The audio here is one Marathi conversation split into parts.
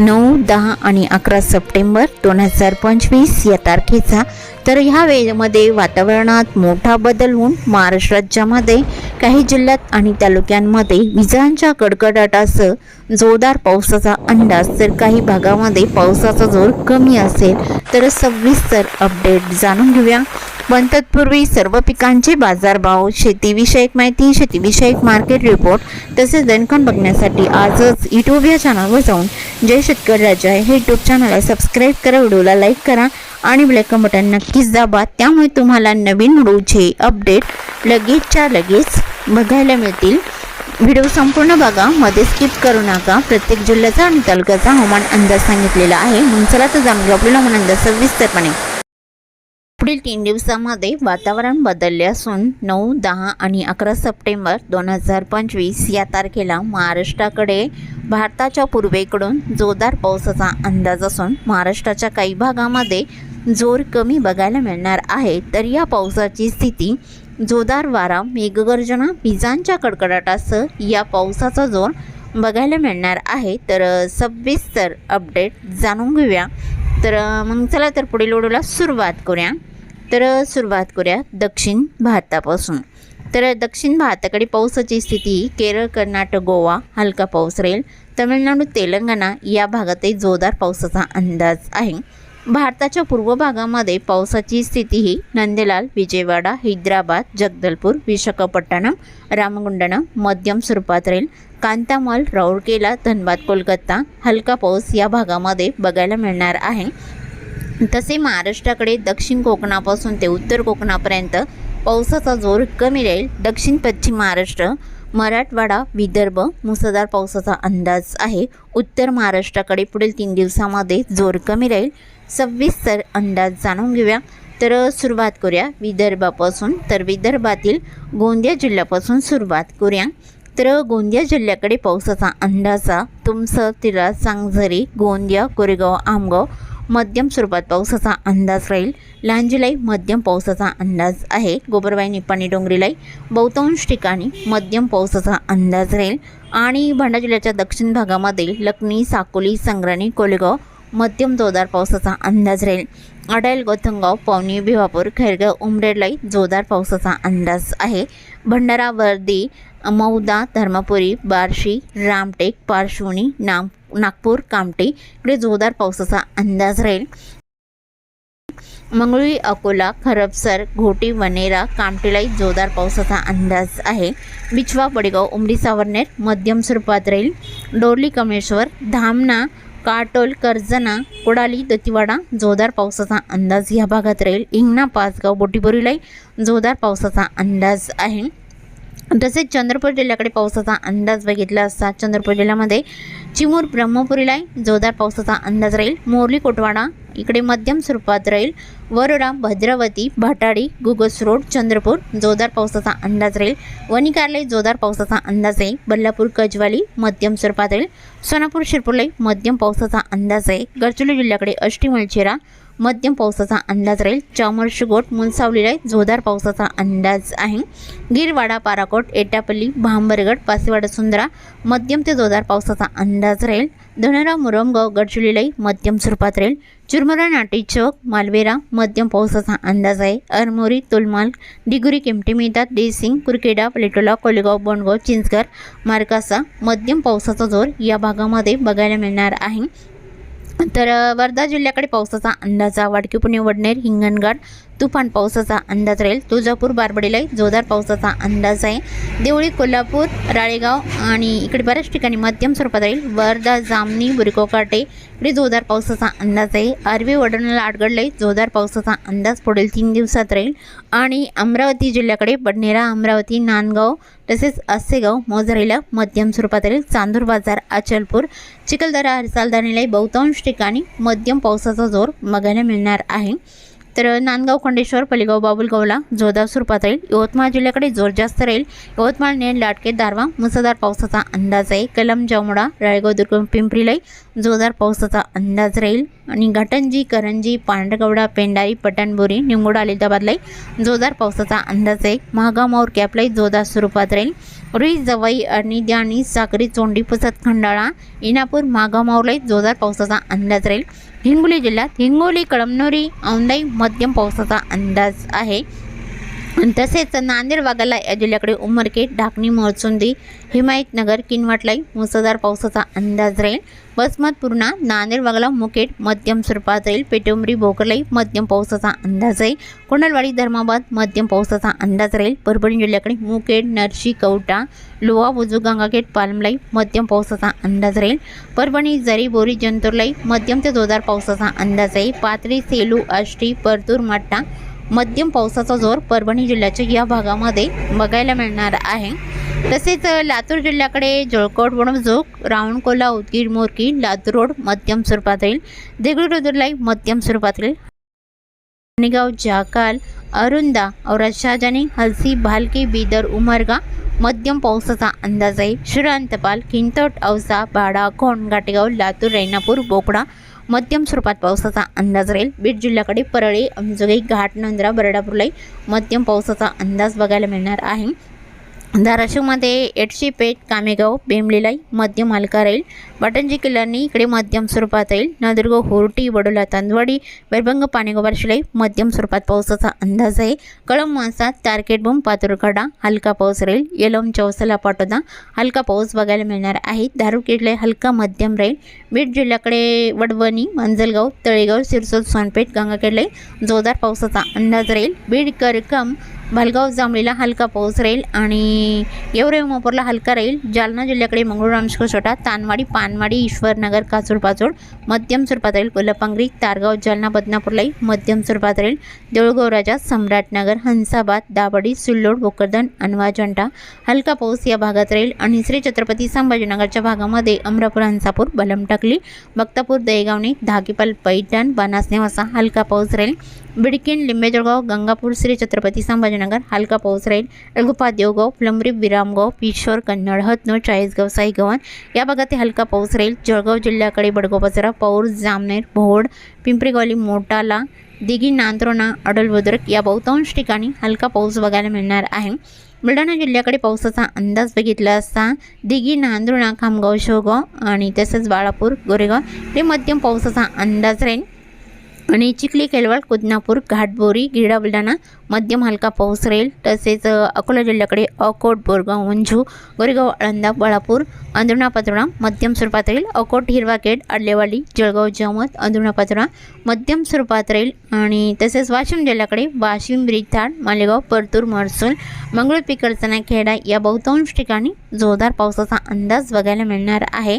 नऊ दहा आणि अकरा सप्टेंबर दोन हजार पंचवीस या तारखेचा. तर ह्या वेळेमध्ये वातावरणात मोठा बदल होऊन महाराष्ट्र राज्यामध्ये काही जिल्ह्यात आणि तालुक्यांमध्ये विजांच्या कडकडाटासह जोरदार पावसाचा अंदाज. तर काही भागामध्ये पावसाचा जोर कमी असेल. तर सविस्तर अपडेट जाणून घेऊया. पण तत्पूर्वी सर्व पिकांचे बाजारभाव शेतीविषयक माहिती शेतीविषयक मार्केट रिपोर्ट तसेच दणकण बघण्यासाठी आजच यूट्यूब या चॅनलवर जाऊन जय शेतकरी राजा हे यूट्यूब चॅनलला सबस्क्राईब करा व्हिडिओला लाईक करा आणि ब्लॅक बटन नक्कीच दाबा. त्यामुळे तुम्हाला नवीन व्हिडिओचे अपडेट लगेचच्या लगेच बघायला मिळतील. व्हिडिओ संपूर्ण बघा मध्ये स्किप करू नका. प्रत्येक जिल्ह्याचा आणि तालुक्याचा हवामान अंदाज सांगितलेला आहे. म्हणून चला तर जाणून घेऊ आपल्याला हवामान अंदाज सविस्तरपणे. पुढील तीन दिवसामध्ये वातावरण बदलले असून नऊ दहा आणि अकरा सप्टेंबर दोन हजार पंचवीस या तारखेला महाराष्ट्राकडे भारताच्या पूर्वेकडून जोरदार पावसाचा अंदाज असून महाराष्ट्राच्या काही भागामध्ये जोर कमी बघायला मिळणार आहे. तर या पावसाची स्थिती जोरदार वारा मेघगर्जना विजांच्या कडकडाटासह या पावसाचा जोर बघायला मिळणार आहे. तर सविस्तर अपडेट जाणून घेऊया. तर मग चला तर पुढील ओढूला सुरुवात करूया. तर सुरुवात करूया दक्षिण भारतापासून. तर दक्षिण भारताकडे पावसाची स्थिती केरळ कर्नाटक गोवा हलका पाऊस राहील. तमिळनाडू तेलंगणा या भागातही जोरदार पावसाचा अंदाज आहे. भारताच्या पूर्व भागामध्ये पावसाची स्थिती ही नंदेलाल विजयवाडा हैदराबाद जगदलपूर विशाखापट्टणम रामगुंडणम मध्यम स्वरूपात राहील. कांतामल राऊरकेला धनबाद कोलकाता हलका पाऊस या भागामध्ये बघायला मिळणार आहे. तसे महाराष्ट्राकडे दक्षिण कोकणापासून ते उत्तर कोकणापर्यंत पावसाचा जोर कमी राहील. दक्षिण पश्चिम महाराष्ट्र मराठवाडा विदर्भ मुसळधार पावसाचा अंदाज आहे. उत्तर महाराष्ट्राकडे पुढील तीन दिवसामध्ये जोर कमी राहील. सविस्तर अंदाज जाणून घेऊया. तर सुरुवात करूया विदर्भापासून. तर विदर्भातील गोंदिया जिल्ह्यापासून सुरुवात करूया. तर गोंदिया जिल्ह्याकडे पावसाचा अंदाजा तुमसर तिला सांगझरी गोंदिया कोरेगाव आमगाव मध्यम स्वरूपात पावसाचा अंदाज राहील. लांजीलाई मध्यम पावसाचा अंदाज आहे. गोबरवाई निपाणी डोंगरीलाई बहुतांश ठिकाणी मध्यम पावसाचा अंदाज राहील. आणि भंडारा जिल्ह्याच्या दक्षिण भागामध्ये लखनी साकोली संग्राणी कोलेगाव मध्यम जोरदार पावसाचा अंदाज राहील. अडायल गौतमगाव पावनी भिवापूर खैरगाव उमरेडलाई जोरदार पावसाचा अंदाज आहे. भंडारा वर्दी मौदा धर्मपुरी बार्शी रामटेक पारशिवनी नाम नागपूर कामटे इकडे जोरदार पावसाचा अंदाज राहील. मंगळुरी अकोला खरबसर घोटी वनेरा कामटेलाई जोरदार पावसाचा अंदाज आहे. बिछवा बडेगाव उमरी सावरनेर मध्यम स्वरूपात राहील. डोरली कमेश्वर धामणा काटोल कर्जना कोडाली दतिवाडा जोरदार पावसाचा अंदाज या भागात राहील. इंगणा पाचगाव बोटीबोरीलाही जोरदार पावसाचा अंदाज आहे. तसेच चंद्रपूर जिल्ह्याकडे पावसाचा अंदाज बघितला असता चंद्रपूर जिल्ह्यामध्ये चिमूर ब्रह्मपुरीला जोरदार पावसाचा अंदाज राहील. मोरली कोटवाडा इकडे मध्यम स्वरूपात राहील. वरोरा भद्रावती भाटाडी गुगस रोड चंद्रपूर. जोरदार पावसाचा अंदाज राहील. वनिकारलाई जोरदार पावसाचा अंदाज आहे बल्लापूर कजवाली मध्यम स्वरूपात राहील. सोनापूर शिरपूरलाई मध्यम पावसाचा अंदाज आहे. गडचिरोली जिल्ह्याकडे अष्टीमलचेरा मध्यम पावसाचा अंदाज राहील. चामरशिगोट मुनसावलीला जोरदार पावसाचा अंदाज आहे. गिरवाडा पाराकोट एटापल्ली भांबरगड पासेवाडा सुंदरा मध्यम ते जोरदार पावसाचा अंदाज राहील. धनरा मुरमगाव गडचिरोलीलाही मध्यम स्वरूपात राहील चुरमुरा नाटी चौक मालवेरा मध्यम पावसाचा अंदाज आहे. अरमोरी तुलमाल डिगुरी किमटी मिळतात. डेसिंग कुरकेडा पलेटोला कोलेगाव बोंडगाव चिंचगर मार्कासा मध्यम पावसाचा जोर या भागामध्ये बघायला मिळणार आहे. तर वर्धा जिल्ह्याकडे पावसाचा अंदाज वाडकी पुणे वडनेर हिंगणघाट तुफान पावसाचा अंदाज राहील. तुळजापूर बारबडीलाही जोरदार पावसाचा अंदाज आहे. देवळी कोल्हापूर राळेगाव आणि इकडे बऱ्याच ठिकाणी मध्यम स्वरूपात राहील. वर्धा जामनी बुरकोकाटे इकडे जोरदार पावसाचा अंदाज आहे. आरवी वडणला आडगडलाही जोरदार पावसाचा अंदाज पुढील तीन दिवसात राहील. आणि अमरावती जिल्ह्याकडे बडनेरा अमरावती नांदगाव तसेच असेगाव मोजरेला मध्यम स्वरूपात राहील. चांदूर बाजार अचलपूर चिखलदरा हरसालदानीलाही बहुतांश ठिकाणी मध्यम पावसाचा जोर बघायला मिळणार आहे. तर नांदगाव खंडेश्वर पलिगाव बाबुलगावला जोरदार स्वरूपात राहील. यवतमाळ जिल्ह्याकडे जोर जास्त राहील. यवतमाळ नेर लाटके दारवा मुसळधार पावसाचा अंदाज आहे. कलम जामुडा राळेगाव दुर्गम पिंपरीलाही जोरदार पावसाचा अंदाज राहील. आणि घाटंजी करंजी पांढरकवडा पेंडारी पटणबोरी निंगोडा लिदाबादलाही जोरदार पावसाचा अंदाज आहे. महागामावर कॅपलाही जोरदार स्वरूपात राहील. रुई जवाई आणि द्याणी साक्री चोंडी पुसत खंडाळा इनापूर मागामावरलाही जोरदार पावसाचा अंदाज राहील. हिंगोली जिल्ह्यात हिंगोली कळमनोरी औंदाई मध्यम पावसाचा अंदाज आहे. तसेच नांदेड वाघाला या जिल्ह्याकडे उमरखेड ढाकणी मोरचुंदी हिमायतनगर किनवटलाई मुसळधार पावसाचा अंदाज राहील. वसमत पूर्णा नांदेड वाघाला मुखेड मध्यम स्वरूपात राहील पेटुंबरी भोकरलाई मध्यम पावसाचा अंदाज आहे कोंडलवाडी धर्माबाद मध्यम पावसाचा अंदाज राहील. परभणी जिल्ह्याकडे मुखेड नरशी कवटा लोहा बुजू गंगाखेड पालमलाई मध्यम पावसाचा अंदाज राहील. परभणी जरी बोरी जंतूरलाई मध्यम ते जोरदार पावसाचा अंदाज आहे पाथरी सेलू आष्टी परतूर मट्टा मध्यम पावसाचा जोर परभणी जिल्ह्याच्या या भागामध्ये बघायला मिळणार आहे. तसेच लातूर जिल्ह्याकडे जळकोट वणजोग रावणकोला उदगीर मोरकी लातूर रोड मध्यम स्वरूपात राहील देगलूर मध्यम स्वरूपात राहील निगाव जाकाल अरुंदा औराज शहाजानी हलसी भालकी बिदर उमरगा मध्यम पावसाचा अंदाज आहे. श्रीरांतपाल किंतोट औसा भाडा खोंड गाटेगाव लातूर रेणापूर बोकडा मध्यम स्वरूपात पावसाचा अंदाज राहील. बीड जिल्ह्याकडे परळी अंजोगाई घाट नंद्रा बरडापूरलाही मध्यम पावसाचा अंदाज बघायला मिळणार आहे. धाराशिवमध्ये एटशी पेठ कामेगाव बेमलेलाई मध्यम हलका राहील वाटंजी किल्ल्यांनी इकडे मध्यम स्वरूपात राहील नंदुर्ग होर्टी वडोला तांदवाडी वैभंग पाणेगोबार शिलाई मध्यम स्वरूपात पावसाचा अंदाज आहे. कळम मासात तारकेटबूम पातुरखडा हलका पाऊस राहील येलम चौसाला पाटोदा हलका पाऊस बघायला मिळणार आहे. दारू किडले हलका मध्यम राहील बीड जिल्ह्याकडे वडवणी मंजलगाव तळेगाव सिरसोल सोनपेठ गंगाखेडले जोरदार पावसाचा अंदाज राहील बीड करकम भालगाव जांभळीला हलका पाऊस राहील आणि येवरे मोपूरला हलका राहील. जालना जिल्ह्याकडे मंगळूर रामशको छोटा तानवाडी पानवाडी ईश्वरनगर काचूरपाचोड मध्यम स्वरूपात राहील. कोल्हापांगरी तारगाव जालना बदनापूरलाही मध्यम स्वरूपात राहील. देऊळगाव राजा सम्राटनगर हंसाबाद दाबडी सिल्लोड भोकरदन अनवाजंटा हलका पाऊस या भागात राहील. आणि श्री छत्रपती संभाजीनगरच्या भागामध्ये अमरापूर हंसापूर बलमटाकली भक्तापूर बक्तापूर दहेगावणे धाकीपाल पैठण बनासने वसा हलका पाऊस राहील. बिडकीन लिंबेजळगाव गंगापूर श्री छत्रपती संभाजीनगर हलका पाऊस राहील. एळगुपा देवगाव प्लंबरी विरामगाव पिशोर कन्नड हतनूर चाळीसगाव साईगव्हाण. या भागात हलका पाऊस राहील. जळगाव जिल्ह्याकडे बडगाव बाजारा पौर जामनेर भोड पिंपरीगौली मोटाला दिघी नांद्रोणा अडलबुद्रुक या बहुतांश ठिकाणी हलका पाऊस बघायला मिळणार आहे. बुलढाणा जिल्ह्याकडे पावसाचा अंदाज बघितला असता दिघी नांदुर्णा खामगाव शोगाव आणि तसंच बाळापूर गोरेगाव हे मध्यम पावसाचा अंदाज राहील. आणि चिखली केलवाड कुदनापूर घाटबोरी गिरडा बुलढाणा मध्यम हलका पाऊस राहील तसेच अकोला जिल्ह्याकडे अकोट बोरगाव मंजू गोरेगाव आळंदा बाळापूर अंधुणा पातोळा मध्यम स्वरूपात राहील अकोट हिरवाखेड आडलेवाडी जळगाव जमत अंधुणा पातोळा मध्यम स्वरूपात राहील आणि तसेच वाशिम जिल्ह्याकडे वाशिम ब्रिथाड मालेगाव परतूर महसूल मंगळूर पिकरचना खेडा या बहुतांश ठिकाणी जोरदार पावसाचा अंदाज बघायला मिळणार आहे.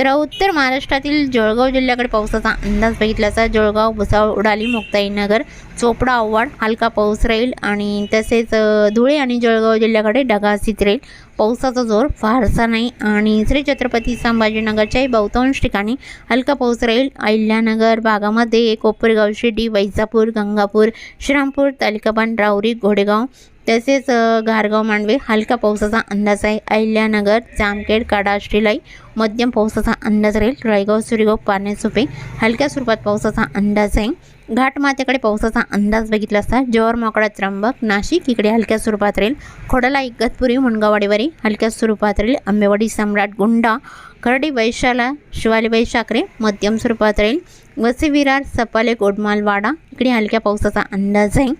तर उत्तर महाराष्ट्रातील जळगाव जिल्ह्याकडे पावसाचा अंदाज बघितला जळगाव भुसावळ उडाली मुक्ताईनगर चोपडा आव्हाड हलका पाऊस राहील आणि तसेच धुळे आणि जळगाव जिल्ह्याकडे ढगासित राहील. पावसाचा जोर फारसा नाही. आणि श्री छत्रपती संभाजीनगरच्याही बहुतांश ठिकाणी हलका पाऊस राहील. अहिल्यानगर भागामध्ये कोपरगाव शिर्डी वैजापूर गंगापूर श्रीरामपूर तालिकाबान रावरी घोडेगाव तसेच गारगाव घारगाव मांडवे हलका पावसाचा अंदाज आहे. अहिल्यानगर जामखेड काडाश्रीलाई मध्यम पावसाचा अंदाज राहील. रायगाव सुरेगाव पाण्यासुपे हलक्या स्वरूपात पावसाचा अंदाज आहे. घाटमाथ्याकडे पावसाचा अंदाज बघितला असता जोर मोकळा त्र्यंबक नाशिक इकडे हलक्या स्वरूपात राहील. खोडाला इगतपुरी मुणगावाडीवरी हलक्या स्वरूपात राहील. आंबेवाडी सम्राट गुंडा खर्डी वैशाला शिवालीबाई शाकरे मध्यम स्वरूपात राहील. वसी विरार सपाले गोडमालवाडा इकडे हलक्या पावसाचा अंदाज आहे.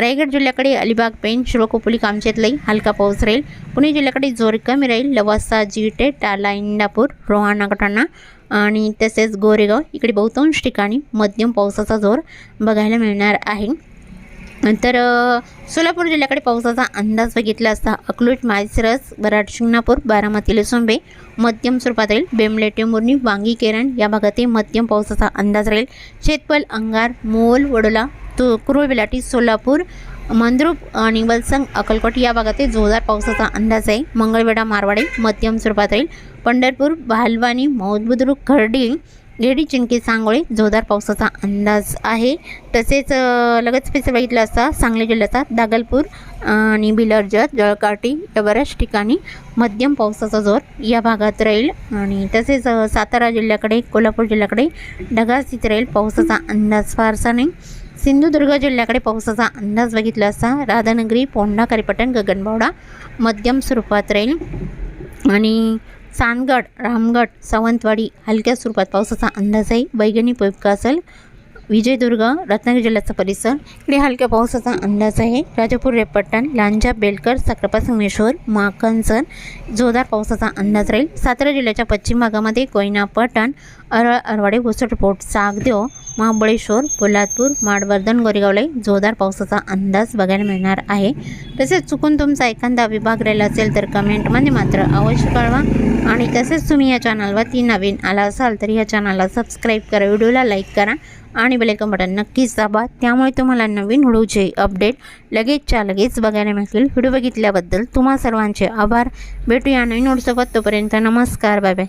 रायगड जिल्ह्याकडे अलिबाग पेण कामचेत कामशेतलाही हलका पाऊस राहील. पुणे जिल्ह्याकडे जोर कमी राहील. लवासा जीटे टाला इंदापूर रोहाणा गटाणा आणि तसेच गोरेगाव इकडे बहुतांश ठिकाणी मध्यम पावसाचा जोर बघायला मिळणार आहे. नंतर सोलापूर जिल्ह्याकडे पावसाचा अंदाज बघितला असता अकलूट माळसरस बराड शिंगणापूर बारामती लसुंबे मध्यम स्वरूपात राहील. बेमलेटे टेंभुर्णी वांगी केरण या भागातही मध्यम पावसाचा अंदाज राहील. शेतपल अंगार मोल वडोला तु कुरुळ बिलाटी सोलापूर मंद्रुप आणि वलसंग अक्कलकोट या भागातही जोरदार पावसाचा अंदाज आहे. मंगळवेढा मारवाडे मध्यम स्वरूपात राहील. पंढरपूर भालवानी मौदबुद्रुक खर्डी गेडी चिंकी सांगोळी जोरदार पावसाचा अंदाज आहे. तसेच लगेच पैसे बघितलं असता सांगली जिल्ह्याचा दागलपूर आणि बिलर्जत जळकाटी या बऱ्याच ठिकाणी मध्यम पावसाचा जोर या भागात राहील. आणि तसेच सातारा जिल्ह्याकडे कोल्हापूर जिल्ह्याकडे ढगाळ स्थित राहील. पावसाचा अंदाज फारसा नाही. सिंधुदुर्ग जिल्ह्याकडे पावसाचा अंदाज बघितला असता राधानगरी पोंडा करीपटण गगनबावडा मध्यम स्वरूपात राहील आणि चांदगड रामगड सावंतवाडी हलक्या स्वरूपात पावसाचा अंदाज आहे वैगणी पोपका असेल? विजयदुर्ग रत्नागिरी जिल्ह्याचा परिसर. इकडे हलक्या पावसाचा अंदाज आहे. राजापूर रेपट्टण लांजा बेलकर साखरपा संगमेश्वर माकणसर जोरदार पावसाचा अंदाज राहील. सातारा जिल्ह्याच्या पश्चिम भागामध्ये कोयना पटण अरळ अरवाडे घोसटपोट सागदेव महाबळेश्वर पोलादपूर माडवर्धन गोरेगावला जोरदार पावसाचा अंदाज बघायला मिळणार आहे. तसेच चुकून तुमचा एखादा विभाग राहिला असेल तर कमेंटमध्ये मात्र अवश्य कळवा. आणि तसेच तुम्ही या चॅनलवरती नवीन आला असाल तर या चॅनलला सबस्क्राईब करा. व्हिडिओला लाईक करा. आणि बेलेकन बटन नक्कीच दाबा. त्यामुळे तुम्हाला नवीन व्हिडिओचे अपडेट लगेचच्या लगेच बघायला मिळतील. व्हिडिओ बघितल्याबद्दल तुम्हा सर्वांचे आभार. भेटूया नवीन व्हिडिओसोबत. तोपर्यंत नमस्कार. Bye bye.